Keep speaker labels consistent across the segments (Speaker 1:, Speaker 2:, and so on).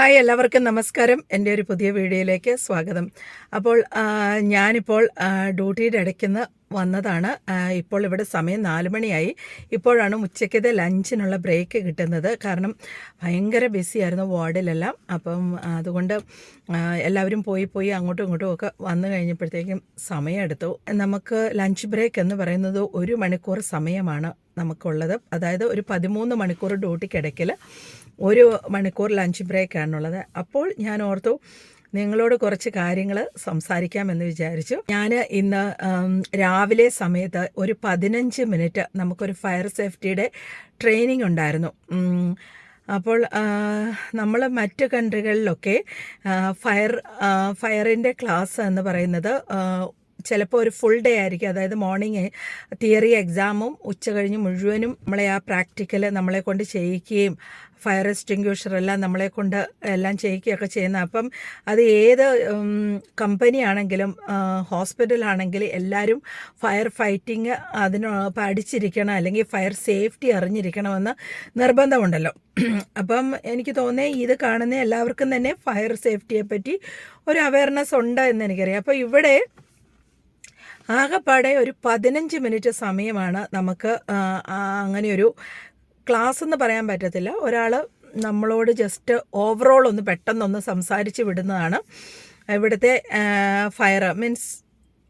Speaker 1: Hi എല്ലാവർക്കും നമസ്കാരം. എന്റെ ഒരു പുതിയ വീഡിയോയിലേക്ക് സ്വാഗതം. അപ്പോൾ ഞാനിപ്പോൾ ഡ്യൂട്ടിയുടെ ഇടയ്ക്കുന്ന് വന്നതാണ്. ഇപ്പോൾ ഇവിടെ സമയം നാല് മണിയായി. ഇപ്പോഴാണ് ഉച്ചയ്ക്കത്തെ ലഞ്ചിനുള്ള ബ്രേക്ക് കിട്ടുന്നത്. കാരണം ഭയങ്കര ബിസിയായിരുന്നു വാർഡിലെല്ലാം. അപ്പം അതുകൊണ്ട് എല്ലാവരും പോയി പോയി അങ്ങോട്ടും ഇങ്ങോട്ടും ഒക്കെ വന്നു കഴിഞ്ഞപ്പോഴത്തേക്കും സമയമെടുത്തു. നമുക്ക് ലഞ്ച് ബ്രേക്ക് എന്ന് പറയുന്നത് ഒരു മണിക്കൂർ സമയമാണ് നമുക്കുള്ളത്. അതായത് ഒരു പതിമൂന്ന് മണിക്കൂർ ഡ്യൂട്ടിക്കിടയ്ക്കിൽ ഒരു മണിക്കൂർ ലഞ്ച് ബ്രേക്കാണുള്ളത് അപ്പോൾ ഞാൻ ഓർത്തു നിങ്ങളോട് കുറച്ച് കാര്യങ്ങൾ സംസാരിക്കാമെന്ന് വിചാരിച്ചു. ഞാൻ ഇന്ന് രാവിലെ സമയത്ത് ഒരു പതിനഞ്ച് മിനിറ്റ് നമുക്കൊരു ഫയർ സേഫ്റ്റിയുടെ ട്രെയിനിങ് ഉണ്ടായിരുന്നു. അപ്പോൾ നമ്മൾ മറ്റ് കൺട്രികളിലൊക്കെ ഫയർ ഫയറിന്റെ ക്ലാസ് എന്ന് പറയുന്നത് ചിലപ്പോൾ ഒരു ഫുൾ ഡേ ആയിരിക്കും. അതായത് മോർണിംഗ് തിയറി എക്സാമും ഉച്ച കഴിഞ്ഞ് മുഴുവനും നമ്മളെ ആ പ്രാക്ടിക്കൽ നമ്മളെ കൊണ്ട് ചെയ്യിക്കുകയും ഫയർ എക്സ്റ്റിങ്ക്യൂഷർ എല്ലാം നമ്മളെ കൊണ്ട് എല്ലാം ചെയ്യിക്കുകയൊക്കെ ചെയ്യുന്ന. അപ്പം അത് ഏത് കമ്പനി ആണെങ്കിലും ഹോസ്പിറ്റലാണെങ്കിലും എല്ലാവരും ഫയർ ഫൈറ്റിംഗ് അതിന് പഠിച്ചിരിക്കണം അല്ലെങ്കിൽ ഫയർ സേഫ്റ്റി അറിഞ്ഞിരിക്കണമെന്ന് നിർബന്ധമുണ്ടല്ലോ. അപ്പം എനിക്ക് തോന്നിയ ഇത് കാണുന്ന എല്ലാവർക്കും തന്നെ ഫയർ സേഫ്റ്റിയെ പറ്റി ഒരു അവയർനെസ് ഉണ്ട് എന്ന് എനിക്കറിയാം. അപ്പോൾ ഇവിടെ ആകെപ്പാടെ ഒരു പതിനഞ്ച് മിനിറ്റ് സമയമാണ് നമുക്ക് അങ്ങനെയൊരു ക്ലാസ് എന്ന് പറയാൻ പറ്റത്തില്ല. ഒരാൾ നമ്മളോട് ജസ്റ്റ് ഓവറോൾ ഒന്ന് പെട്ടെന്നൊന്ന് സംസാരിച്ച് വിടുന്നതാണ്. ഇവിടുത്തെ ഫയർ മീൻസ്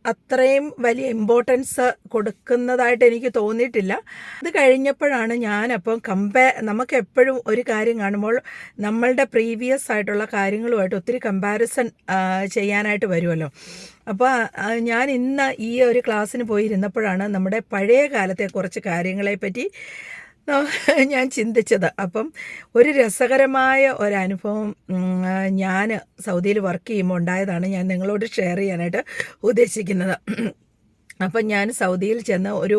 Speaker 1: അത്രയും വലിയ ഇമ്പോർട്ടൻസ് കൊടുക്കുന്നതായിട്ട് എനിക്ക് തോന്നിയിട്ടില്ല. അത് കഴിഞ്ഞപ്പോഴാണ് ഞാനപ്പം കമ്പയർ നമുക്ക് എപ്പോഴും ഒരു കാര്യം കാണുമ്പോൾ നമ്മളുടെ പ്രീവിയസ് ആയിട്ടുള്ള കാര്യങ്ങളുമായിട്ട് ഒത്തിരി കമ്പാരിസൺ ചെയ്യാനായിട്ട് വരുമല്ലോ. അപ്പോൾ ഞാൻ ഇന്ന് ഈ ഒരു ക്ലാസ്സിന് പോയിരുന്നപ്പോഴാണ് നമ്മുടെ പഴയ കാലത്തെ കുറച്ച് കാര്യങ്ങളെ പറ്റി ഞാൻ ചിന്തിച്ചത്. അപ്പം ഒരു രസകരമായ ഒരനുഭവം ഞാൻ സൗദിയിൽ വർക്ക് ചെയ്യുമ്പോൾ ഉണ്ടായതാണ് ഞാൻ നിങ്ങളോട് ഷെയർ ചെയ്യാനായിട്ട് ഉദ്ദേശിക്കുന്നത്. അപ്പം ഞാൻ സൗദിയിൽ ചെന്ന് ഒരു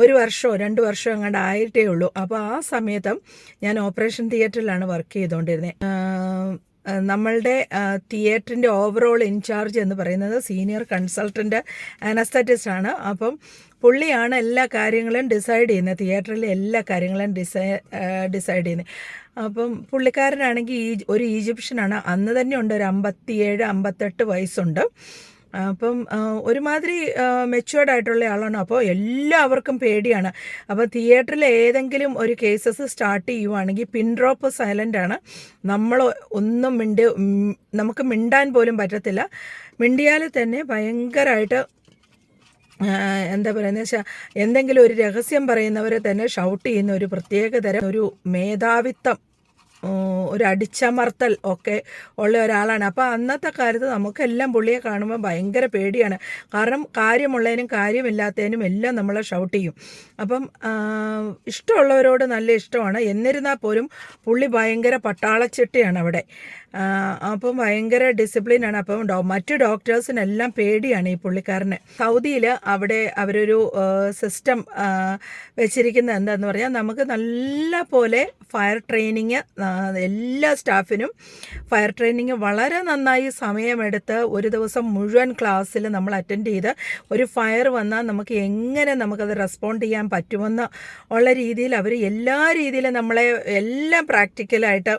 Speaker 1: ഒരു വർഷമോ രണ്ട് വർഷമോ അങ്ങോട്ട് ആയിട്ടേ ഉള്ളൂ. അപ്പോൾ ആ സമയത്തും ഞാൻ ഓപ്പറേഷൻ തിയേറ്ററിലാണ് വർക്ക് ചെയ്തുകൊണ്ടിരുന്നത് നമ്മളുടെ തിയേറ്ററിന്റെ ഓവറോൾ ഇൻചാർജ് എന്ന് പറയുന്നത് സീനിയർ കൺസൾട്ടന്റ് അനസ്തറ്റിസ്റ്റ് ആണ് അപ്പം പുള്ളിയാണ് എല്ലാ കാര്യങ്ങളും ഡിസൈഡ് ചെയ്യുന്നത്. തിയേറ്ററിലെ എല്ലാ കാര്യങ്ങളും ഡിസൈ ഡിസൈഡ് ചെയ്യുന്നത്. അപ്പം പുള്ളിക്കാരനാണെങ്കിൽ ഒരു ഈജിപ്ഷ്യനാണ്. അന്ന് തന്നെ ഉണ്ട് ഒരു അമ്പത്തിയേഴ് അമ്പത്തെട്ട് വയസ്സുണ്ട്. അപ്പം ഒരുമാതിരി മെച്ചുവേർഡ് ആയിട്ടുള്ള ആളാണ് അപ്പോൾ എല്ലാവർക്കും പേടിയാണ്. അപ്പോൾ തിയേറ്ററിൽ ഏതെങ്കിലും ഒരു കേസസ് സ്റ്റാർട്ട് ചെയ്യുവാണെങ്കിൽ പിൻഡ്രോപ്പ് സൈലന്റ് ആണ്. നമ്മൾ ഒന്നും മിണ്ട നമുക്ക് മിണ്ടാൻ പോലും പറ്റത്തില്ല. മിണ്ടിയാൽ തന്നെ ഭയങ്കരമായിട്ട് എന്താ പറയുന്നത് വെച്ചാൽ എന്തെങ്കിലും ഒരു രഹസ്യം പറയുന്നവരെ തന്നെ ഷൗട്ട് ചെയ്യുന്ന ഒരു പ്രത്യേകതരം ഒരു മേധാവിത്വം. ഒരു അടിച്ചമർത്തൽ ഒക്കെ ഉള്ള ഒരാളാണ്. അപ്പോൾ അന്നത്തെ കാലത്ത് നമുക്കെല്ലാം പുള്ളിയെ കാണുമ്പോൾ ഭയങ്കര പേടിയാണ്. കാരണം കാര്യമുള്ളതിനും കാര്യമില്ലാത്തതിനും എല്ലാം നമ്മളെ ഷൗട്ട് ചെയ്യും. അപ്പം ഇഷ്ടമുള്ളവരോട് നല്ല ഇഷ്ടമാണ്. എന്നിരുന്നാൽ പോലും പുള്ളി ഭയങ്കര പട്ടാളച്ചിട്ടയാണ് അവിടെ. അപ്പം ഭയങ്കര ഡിസിപ്ലിനാണ് അപ്പം ഡോ മറ്റു ഡോക്ടേഴ്സിനെല്ലാം പേടിയാണ് ഈ പുള്ളിക്കാരന്. സൗദിയിൽ അവിടെ അവരൊരു സിസ്റ്റം വെച്ചിരിക്കുന്നത് എന്താന്ന് പറഞ്ഞാൽ നമുക്ക് നല്ല പോലെ ഫയർ ട്രെയിനിങ് എല്ലാ സ്റ്റാഫിനും ഫയർ ട്രെയിനിങ് വളരെ നന്നായി സമയമെടുത്ത് ഒരു ദിവസം മുഴുവൻ ക്ലാസ്സിൽ നമ്മൾ അറ്റൻഡ് ചെയ്ത് ഒരു ഫയർ വന്നാൽ നമുക്ക് എങ്ങനെ നമുക്കത് റെസ്പോണ്ട് ചെയ്യാൻ പറ്റുമെന്ന് ഉള്ള രീതിയിൽ അവർ എല്ലാ രീതിയിലും നമ്മളെ എല്ലാം പ്രാക്ടിക്കലായിട്ട്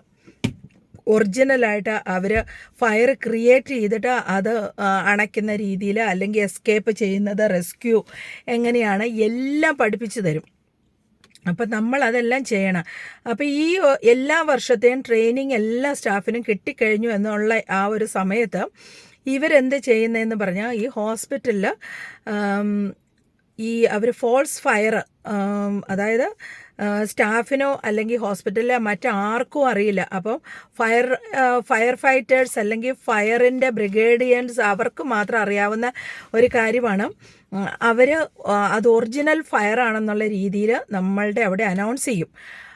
Speaker 1: ഒറിജിനലായിട്ട് അവർ ഫയർ ക്രിയേറ്റ് ചെയ്തിട്ട് അത് അണയ്ക്കുന്ന രീതിയിൽ അല്ലെങ്കിൽ എസ്കേപ്പ് ചെയ്യുന്നത് റെസ്ക്യൂ എങ്ങനെയാണ് എല്ലാം പഠിപ്പിച്ചു തരും. അപ്പം നമ്മൾ അതെല്ലാം ചെയ്യണം. അപ്പോൾ ഈ എല്ലാ വർഷത്തെയും ട്രെയിനിങ് എല്ലാ സ്റ്റാഫിനും കിട്ടിക്കഴിഞ്ഞു എന്നുള്ള ആ ഒരു സമയത്ത് ഇവരെന്ത് ചെയ്യുന്നതെന്ന് പറഞ്ഞാൽ ഈ ഹോസ്പിറ്റലിൽ ഈ അവർ ഫോൾസ് ഫയർ അതായത് സ്റ്റാഫിനോ അല്ലെങ്കിൽ ഹോസ്പിറ്റലിലെ മറ്റാർക്കും അറിയില്ല. അപ്പം ഫയർ ഫയർ ഫൈറ്റേഴ്സ് അല്ലെങ്കിൽ ഫയറിന്റെ ബ്രിഗേഡിയൻസ് അവർക്ക് മാത്രം അറിയാവുന്ന ഒരു കാര്യമാണ്. അവർ അത് ഒറിജിനൽ ഫയർ ആണെന്നുള്ള രീതിയിൽ നമ്മളുടെ അവിടെ അനൗൺസ് ചെയ്യും.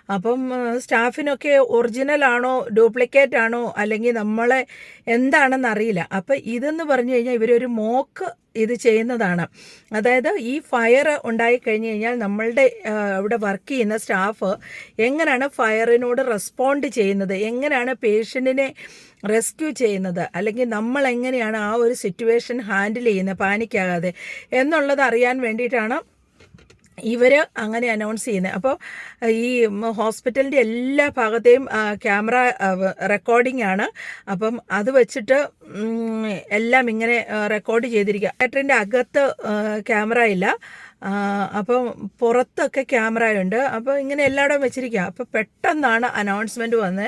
Speaker 1: അപ്പം സ്റ്റാഫിനൊക്കെ ഒറിജിനൽ ആണോ ഡ്യൂപ്ലിക്കേറ്റ് ആണോ അല്ലെങ്കിൽ നമ്മളെ എന്താണെന്ന് അറിയില്ല അപ്പം ഇതെന്ന് പറഞ്ഞു കഴിഞ്ഞാൽ ഇവരൊരു മോക്ക് ഇത് ചെയ്യുന്നതാണ്. അതായത് ഈ ഫയർ ഉണ്ടായി കഴിഞ്ഞു കഴിഞ്ഞാൽ നമ്മളുടെ അവിടെ വർക്ക് ചെയ്യുന്ന സ്റ്റാഫ് എങ്ങനെയാണ് ഫയറിനോട് റെസ്പോണ്ട് ചെയ്യുന്നത് എങ്ങനെയാണ് പേഷ്യന്റിനെ റെസ്ക്യൂ ചെയ്യുന്നത് അല്ലെങ്കിൽ നമ്മൾ എങ്ങനെയാണ് ആ ഒരു സിറ്റുവേഷൻ ഹാൻഡിൽ ചെയ്യുന്നത് പാനിക്കാകാതെ എന്നുള്ളത് അറിയാൻ വേണ്ടിയിട്ടാണ് ഇവർ അങ്ങനെ അനൗൺസ് ചെയ്യുന്നത് അപ്പോൾ ഈ ഹോസ്പിറ്റലിന്റെ എല്ലാ ഭാഗത്തെയും ക്യാമറ റെക്കോർഡിംഗ് ആണ്. അപ്പം അത് വെച്ചിട്ട് എല്ലാം ഇങ്ങനെ റെക്കോർഡ് ചെയ്തിരിക്കുക തിയേറ്ററിന്റെ അകത്ത് ക്യാമറ ഇല്ല. അപ്പം പുറത്തൊക്കെ ക്യാമറയുണ്ട് അപ്പോൾ ഇങ്ങനെ എല്ലായിടവും വെച്ചിരിക്കുക അപ്പോൾ പെട്ടെന്നാണ് അനൗൺസ്മെന്റ് വന്ന്.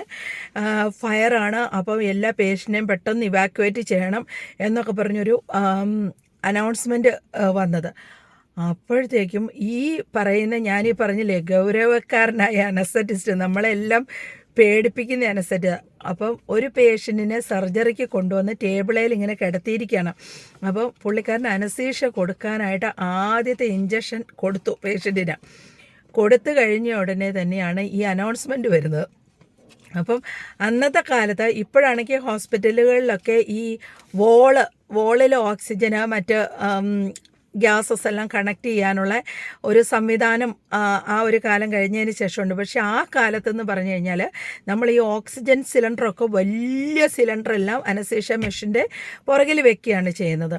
Speaker 1: ഫയറാണ് അപ്പം എല്ലാ പേഷ്യന്റിനെയും പെട്ടെന്ന് ഇവാക്യുവേറ്റ് ചെയ്യണം എന്നൊക്കെ പറഞ്ഞൊരു അനൗൺസ്മെന്റ് വന്നത്. അപ്പോഴത്തേക്കും ഈ പറയുന്ന ഞാൻ ഞാനീ പറഞ്ഞില്ലേ ഗൗരവക്കാരനായ അനസറ്റിസ്റ്റ് നമ്മളെല്ലാം പേടിപ്പിക്കുന്ന അനസറ്റ് അപ്പം ഒരു പേഷ്യന്റിനെ സർജറിക്ക് കൊണ്ടുവന്ന് ടേബിളിൽ ഇങ്ങനെ കിടത്തിയിരിക്കുകയാണ്. അപ്പം പുള്ളിക്കാരൻ അനസീഷ കൊടുക്കാനായിട്ട് ആദ്യത്തെ ഇഞ്ചക്ഷൻ കൊടുത്തു പേഷ്യന്റിന് കൊടുത്തു കഴിഞ്ഞ ഉടനെ തന്നെയാണ് ഈ അനൗൺസ്മെന്റ് വരുന്നത്. അപ്പം അന്നത്തെ കാലത്ത് ഇപ്പോഴാണെങ്കിൽ ഹോസ്പിറ്റലുകളിലൊക്കെ ഈ വോൾ വോളിൽ ഓക്സിജന് മറ്റ് ഗ്യാസസ് എല്ലാം കണക്ട് ചെയ്യാനുള്ള ഒരു സംവിധാനം ആ, ഒരു കാലം കഴിഞ്ഞതിന് ശേഷമുണ്ട്. പക്ഷേ ആ കാലത്തെന്ന് പറഞ്ഞു കഴിഞ്ഞാൽ നമ്മൾ ഈ ഓക്സിജൻ സിലിണ്ടറൊക്കെ വലിയ സിലിണ്ടറെല്ലാം അനസേഷ്യ മെഷീന്റെ പുറകിൽ വെക്കുകയാണ് ചെയ്യുന്നത്.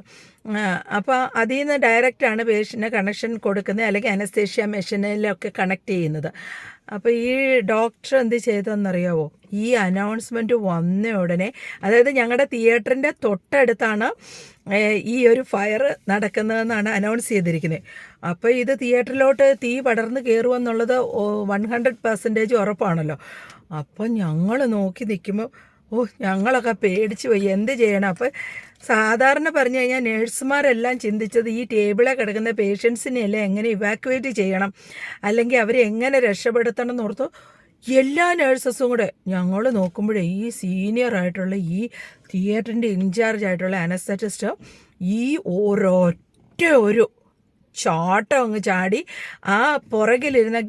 Speaker 1: അപ്പോൾ അതിൽ നിന്ന് ഡയറക്റ്റാണ് പേഷ്യന് കണക്ഷൻ കൊടുക്കുന്നത് അല്ലെങ്കിൽ അനസ്തേഷ്യ മെഷീനിലൊക്കെ കണക്ട് ചെയ്യുന്നത് അപ്പോൾ ഈ ഡോക്ടർ എന്ത് ചെയ്തതെന്നറിയാവോ ഈ അനൗൺസ്മെന്റ് വന്ന ഉടനെ അതായത് ഞങ്ങളുടെ തിയേറ്ററിന്റെ തൊട്ടടുത്താണ് ഈ ഒരു ഫയർ നടക്കുന്നതെന്നാണ് അനൗൺസ് ചെയ്തിരിക്കുന്നത് അപ്പോൾ ഇത് തിയേറ്ററിലോട്ട് തീ പടർന്ന് കയറുമെന്നുള്ളത് വൺ ഹൺഡ്രഡ് പെർസെന്റേജ് ഉറപ്പാണല്ലോ. അപ്പോൾ ഞങ്ങൾ നോക്കി നിൽക്കുമ്പോൾ ഓ ഞങ്ങളൊക്കെ പേടിച്ച് പോയി. എന്ത് ചെയ്യണം? അപ്പോൾ സാധാരണ പറഞ്ഞു കഴിഞ്ഞാൽ നേഴ്സുമാരെല്ലാം ചിന്തിച്ചത് ഈ ടേബിളിൽ കിടക്കുന്ന പേഷ്യൻസിനെയല്ലേ എങ്ങനെ ഇവാക്യുവേറ്റ് ചെയ്യണം? അല്ലെങ്കിൽ അവരെ എങ്ങനെ രക്ഷപ്പെടുത്തണം എന്ന് ഓർത്തു എല്ലാ നേഴ്സസും കൂടെ ഞങ്ങൾ നോക്കുമ്പോഴേ ഈ സീനിയർ ആയിട്ടുള്ള ഈ തിയേറ്ററിന്റെ ഇൻചാർജ് ആയിട്ടുള്ള അനസ്തറ്റിസ്റ്റ് ഈ ഒരൊറ്റ ഒരു ചാട്ടം അങ്ങ് ചാടി ആ പുറകിലിരുന്ന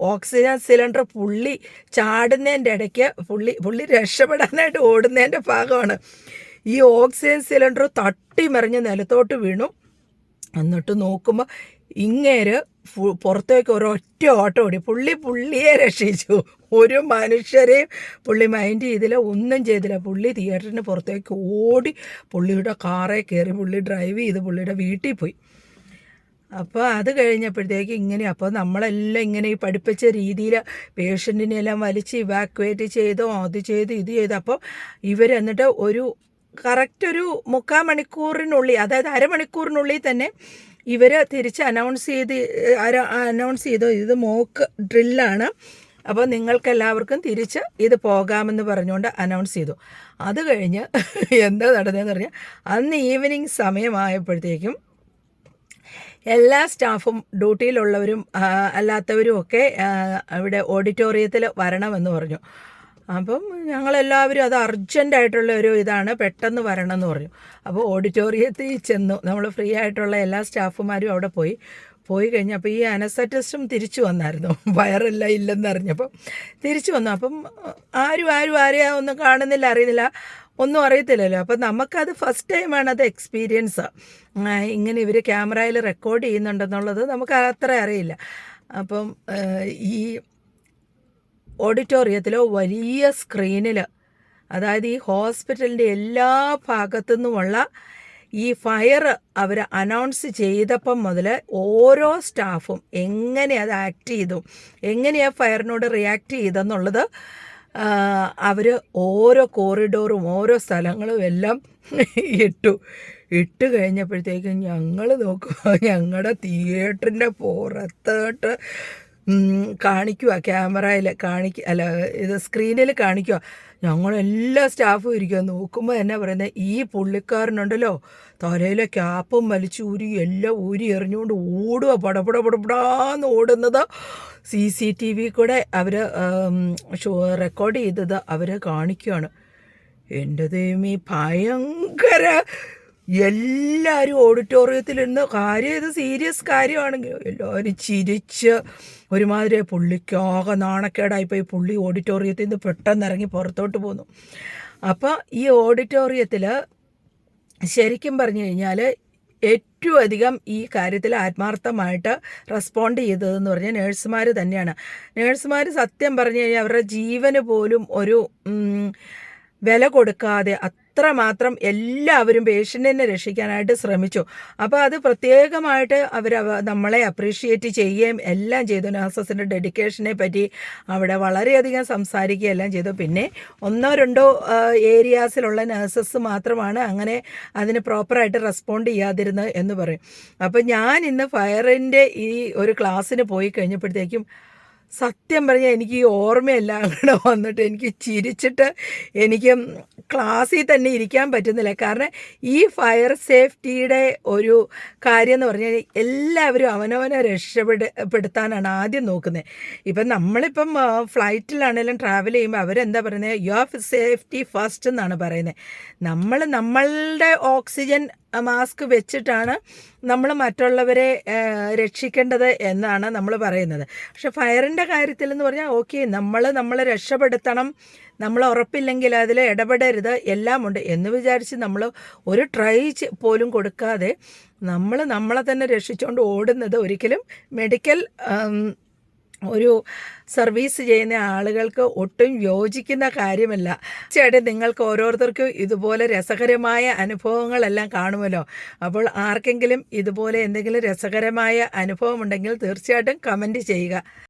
Speaker 1: ഓക്സിജൻ സിലിണ്ടർ പുള്ളി ചാടുന്നതിന്റെ ഇടയ്ക്ക് പുള്ളി പുള്ളി രക്ഷപ്പെടാനായിട്ട് ഓടുന്നതിന്റെ ഭാഗമാണ്. ഈ ഓക്സിജൻ സിലിണ്ടർ തട്ടിമറിഞ്ഞ് നിലത്തോട്ട് വീണു. എന്നിട്ട് നോക്കുമ്പോൾ ഇങ്ങേര് പുറത്തേക്ക് ഒരൊറ്റ ഓട്ടം ഓടി. പുള്ളി പുള്ളിയെ രക്ഷിച്ചു. ഒരു മനുഷ്യരെയും പുള്ളി മൈൻഡ് ചെയ്തില്ല ഒന്നും ചെയ്തില്ല. പുള്ളി തിയേറ്ററിന് പുറത്തേക്ക് ഓടി പുള്ളിയുടെ കാറെ കയറി പുള്ളി ഡ്രൈവ് ചെയ്ത് പുള്ളിയുടെ വീട്ടിൽ പോയി. അപ്പോൾ അത് കഴിഞ്ഞപ്പോഴത്തേക്ക് ഇങ്ങനെ അപ്പോൾ നമ്മളെല്ലാം ഇങ്ങനെ ഈ പഠിപ്പിച്ച രീതിയിൽ പേഷ്യന്റിനെ എല്ലാം വലിച്ച് ഇവാക്വേറ്റ് ചെയ്തോ അത് ചെയ്ത് ഇത് ചെയ്ത്. അപ്പോൾ ഇവരെന്നിട്ട് ഒരു കറക്റ്റ് ഒരു മുക്കാൽ മണിക്കൂറിനുള്ളിൽ അതായത് അരമണിക്കൂറിനുള്ളിൽ തന്നെ ഇവർ തിരിച്ച് അനൗൺസ് ചെയ്ത് അനൗൺസ് ചെയ്തു ഇത് മോക്ക് ഡ്രില്ലാണ് അപ്പോൾ നിങ്ങൾക്കെല്ലാവർക്കും തിരിച്ച് ഇത് പോകാമെന്ന് പറഞ്ഞുകൊണ്ട് അനൗൺസ് ചെയ്തു. അത് കഴിഞ്ഞ് എന്താ നടന്നതെന്ന് പറഞ്ഞാൽ അന്ന് ഈവനിങ് സമയമായപ്പോഴത്തേക്കും എല്ലാ സ്റ്റാഫും ഡ്യൂട്ടിയിലുള്ളവരും അല്ലാത്തവരും ഒക്കെ ഇവിടെ ഓഡിറ്റോറിയത്തിൽ വരണമെന്ന് പറഞ്ഞു. അപ്പം ഞങ്ങളെല്ലാവരും അത് അർജന്റായിട്ടുള്ള ഒരു ഇതാണ് പെട്ടെന്ന് വരണം എന്ന് പറഞ്ഞു. അപ്പോൾ ഓഡിറ്റോറിയത്തിൽ ചെന്നു. നമ്മൾ ഫ്രീ ആയിട്ടുള്ള എല്ലാ സ്റ്റാഫുമാരും അവിടെ പോയി. പോയി കഴിഞ്ഞപ്പോൾ ഈ അനസറ്റസ്റ്റും തിരിച്ചു വന്നായിരുന്നു. വയറെല്ലാം ഇല്ലെന്ന് അറിഞ്ഞപ്പോൾ തിരിച്ചു വന്നു. അപ്പം ആരും ആരും ആരെയാ ഒന്നും കാണുന്നില്ല അറിയുന്നില്ല ഒന്നും അറിയത്തില്ലല്ലോ. അപ്പം നമുക്കത് ഫസ്റ്റ് ടൈമാണ് അത് എക്സ്പീരിയൻസ്. ഇങ്ങനെ ഇവർ ക്യാമറയിൽ റെക്കോർഡ് ചെയ്യുന്നുണ്ടെന്നുള്ളത് നമുക്ക് അത്ര അറിയില്ല. അപ്പം ഈ ഓഡിറ്റോറിയത്തിലോ വലിയ സ്ക്രീനിൽ അതായത് ഈ ഹോസ്പിറ്റലിന്റെ എല്ലാ ഭാഗത്തു നിന്നുമുള്ള ഈ ഫയർ അവർ അനൗൺസ് ചെയ്തപ്പം മുതൽ ഓരോ സ്റ്റാഫും എങ്ങനെ അത് ആക്ട് ചെയ്തു എങ്ങനെയാണ് ഫയറിനോട് റിയാക്ട് ചെയ്തെന്നുള്ളത് അവർ ഓരോ കോറിഡോറും ഓരോ സ്ഥലങ്ങളും എല്ലാം ഇട്ടു. ഇട്ട് കഴിഞ്ഞപ്പോഴത്തേക്കും ഞങ്ങൾ നോക്കുക ഞങ്ങളുടെ തിയേറ്ററിന്റെ പുറത്തോട്ട് കാണിക്കുക ക്യാമറയിൽ കാണിക്കുക അല്ല ഇത് സ്ക്രീനിൽ കാണിക്കുക ഞങ്ങളെല്ലാ സ്റ്റാഫും ഇരിക്കുക നോക്കുമ്പോൾ എന്നാ പറയുന്നത് ഈ പുള്ളിക്കാരനുണ്ടല്ലോ തലയിലെ ക്യാപ്പും വലിച്ചു ഊരി എല്ലാം ഊരി എറിഞ്ഞുകൊണ്ട് ഓടുക പടപട പടപടാന്ന് ഓടുന്നത്. സി സി ടി വി കൂടെ അവർ റെക്കോർഡ് ചെയ്തത് അവർ കാണിക്കുകയാണ് എന്റെ ദൈവം ഈ ഭയങ്കര എല്ലാവരും ഓഡിറ്റോറിയത്തിൽ ഓഡിറ്റോറിയത്തിലിരുന്ന് കാര്യം ഇത് സീരിയസ് കാര്യമാണെങ്കിൽ എല്ലാവരും ചിരിച്ച് ഒരുമാതിരി പുള്ളിക്കാകെ നാണക്കേടായിപ്പോയി. പുള്ളി ഓഡിറ്റോറിയത്തിൽ നിന്ന് പെട്ടെന്ന് ഇറങ്ങി പുറത്തോട്ട് പോന്നു. അപ്പോൾ ഈ ഓഡിറ്റോറിയത്തിൽ ശരിക്കും പറഞ്ഞു കഴിഞ്ഞാൽ ഏറ്റവും അധികം ഈ കാര്യത്തിൽ ആത്മാർത്ഥമായിട്ട് റെസ്പോണ്ട് ചെയ്തതെന്ന് പറഞ്ഞാൽ നേഴ്സുമാർ തന്നെയാണ്. നേഴ്സുമാർ സത്യം പറഞ്ഞു കഴിഞ്ഞാൽ അവരുടെ ജീവന് പോലും ഒരു വില കൊടുക്കാതെ അത്രമാത്രം എല്ലാവരും പേഷ്യന്റിനെ രക്ഷിക്കാനായിട്ട് ശ്രമിച്ചു. അപ്പോൾ അത് പ്രത്യേകമായിട്ട് അവർ നമ്മളെ അപ്രീഷിയേറ്റ് ചെയ്യുകയും എല്ലാം ചെയ്തു. നഴ്സസിന്റെ ഡെഡിക്കേഷനെ പറ്റി അവിടെ വളരെയധികം സംസാരിക്കുകയും എല്ലാം ചെയ്തു. പിന്നെ ഒന്നോ രണ്ടോ ഏരിയാസിലുള്ള നഴ്സസ് മാത്രമാണ് അങ്ങനെ അതിന് പ്രോപ്പറായിട്ട് റെസ്പോണ്ട് ചെയ്യാതിരുന്നത് എന്ന് പറയും. അപ്പോൾ ഞാൻ ഇന്ന് ഫയറിന്റെ ഈ ഒരു ക്ലാസ്സിന് പോയി കഴിഞ്ഞപ്പോഴത്തേക്കും സത്യം പറഞ്ഞാൽ എനിക്ക് ഈ ഓർമ്മയെല്ലാം കൂടെ വന്നിട്ട് എനിക്ക് ചിരിച്ചിട്ട് എനിക്ക് ക്ലാസ്സിൽ തന്നെ ഇരിക്കാൻ പറ്റുന്നില്ല. കാരണം ഈ ഫയർ സേഫ്റ്റിയുടെ ഒരു കാര്യം എന്ന് പറഞ്ഞാൽ എല്ലാവരും അവനവനെ രക്ഷപ്പെടുത്താനാണ് ആദ്യം നോക്കുന്നത് ഇപ്പം നമ്മളിപ്പം ഫ്ലൈറ്റിലാണെങ്കിലും ട്രാവൽ ചെയ്യുമ്പോൾ അവരെന്താ പറയുന്നത് യുവർ സേഫ്റ്റി ഫസ്റ്റ് എന്നാണ് പറയുന്നത് നമ്മൾ നമ്മളുടെ ഓക്സിജൻ മാസ്ക് വെച്ചിട്ടാണ് നമ്മൾ മറ്റുള്ളവരെ രക്ഷിക്കേണ്ടത് എന്നാണ് നമ്മൾ പറയുന്നത്. പക്ഷെ ഫയറിന്റെ കാര്യത്തിൽ എന്ന് പറഞ്ഞാൽ ഓക്കെ നമ്മൾ നമ്മളെ രക്ഷപ്പെടുത്തണം. നമ്മൾ ഉറപ്പില്ലെങ്കിൽ അതിൽ ഇടപെടരുത്. എല്ലാമുണ്ട് എന്ന് വിചാരിച്ച് നമ്മൾ ഒരു ട്രൈ പോലും കൊടുക്കാതെ നമ്മൾ നമ്മളെ തന്നെ രക്ഷിച്ചുകൊണ്ട് ഓടുന്നത് ഒരിക്കലും മെഡിക്കൽ ഒരു സർവീസ് ചെയ്യുന്ന ആളുകൾക്ക് ഒട്ടും യോജിക്കുന്ന കാര്യമല്ല. തീർച്ചയായിട്ടും നിങ്ങൾക്ക് ഓരോരുത്തർക്കും ഇതുപോലെ രസകരമായ അനുഭവങ്ങളെല്ലാം കാണുമല്ലോ. അപ്പോൾ ആർക്കെങ്കിലും ഇതുപോലെ എന്തെങ്കിലും രസകരമായ അനുഭവമുണ്ടെങ്കിൽ തീർച്ചയായിട്ടും കമന്റ് ചെയ്യുക.